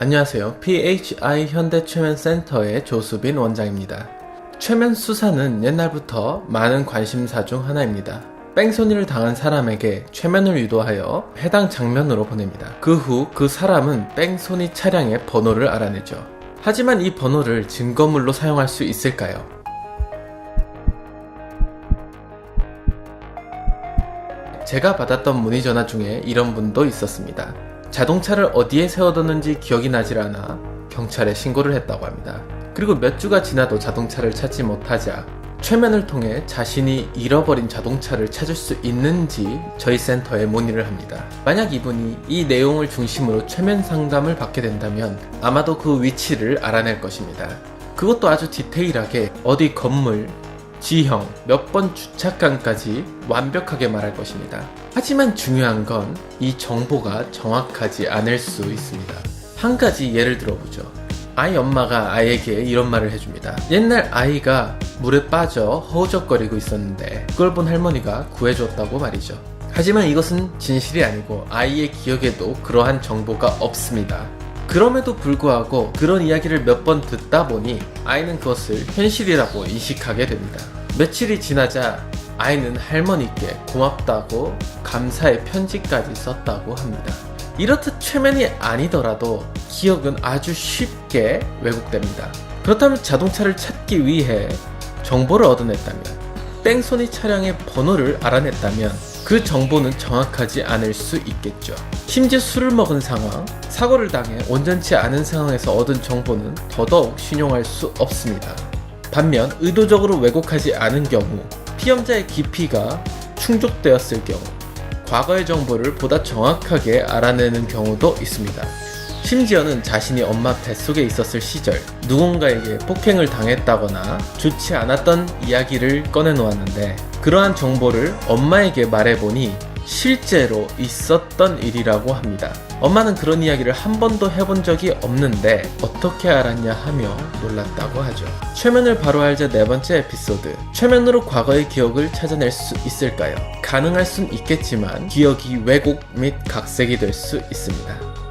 안녕하세요. PHI 현대최면센터의 조수빈 원장입니다. 최면 수사는 옛날부터 많은 관심사 중 하나입니다. 뺑소니를 당한 사람에게 최면을 유도하여 해당 장면으로 보냅니다. 그 후그 사람은 뺑소니 차량의 번호를 알아내죠. 하지만 이 번호를 증거물로 사용할 수 있을까요? 제가 받았던 문의 전화 중에 이런 분도 있었습니다. 자동차를 어디에 세워뒀는지 기억이 나질 않아 경찰에 신고를 했다고 합니다. 그리고 몇 주가 지나도 자동차를 찾지 못하자 최면을 통해 자신이 잃어버린 자동차를 찾을 수 있는지 저희 센터에 문의를 합니다. 만약 이분이 이 내용을 중심으로 최면 상담을 받게 된다면 아마도 그 위치를 알아낼 것입니다. 그것도 아주 디테일하게 어디 건물, 지형, 몇 번 주차간까지 완벽하게 말할 것입니다. 하지만 중요한 건 이 정보가 정확하지 않을 수 있습니다. 한 가지 예를 들어보죠. 아이 엄마가 아이에게 이런 말을 해줍니다. 옛날 아이가 물에 빠져 허우적거리고 있었는데 그걸 본 할머니가 구해줬다고 말이죠. 하지만 이것은 진실이 아니고 아이의 기억에도 그러한 정보가 없습니다. 그럼에도 불구하고 그런 이야기를 몇 번 듣다 보니 아이는 그것을 현실이라고 인식하게 됩니다. 며칠이 지나자 아이는 할머니께 고맙다고 감사의 편지까지 썼다고 합니다. 이렇듯 최면이 아니더라도 기억은 아주 쉽게 왜곡됩니다. 그렇다면 자동차를 찾기 위해 정보를 얻어냈다면, 땡소니 차량의 번호를 알아냈다면 그 정보는 정확하지 않을 수 있겠죠. 심지어 술을 먹은 상황, 사고를 당해 온전치 않은 상황에서 얻은 정보는 더더욱 신용할 수 없습니다. 반면 의도적으로 왜곡하지 않은 경우 피험자의 깊이가 충족되었을 경우 과거의 정보를 보다 정확하게 알아내는 경우도 있습니다. 심지어는 자신이 엄마 뱃속에 있었을 시절 누군가에게 폭행을 당했다거나 좋지 않았던 이야기를 꺼내놓았는데 그러한 정보를 엄마에게 말해보니 실제로 있었던 일이라고 합니다. 엄마는 그런 이야기를 한 번도 해본 적이 없는데 어떻게 알았냐 하며 놀랐다고 하죠. 최면을 바로 알자 네 번째 에피소드. 최면으로 과거의 기억을 찾아낼 수 있을까요? 가능할 순 있겠지만 기억이 왜곡 및 각색이 될 수 있습니다.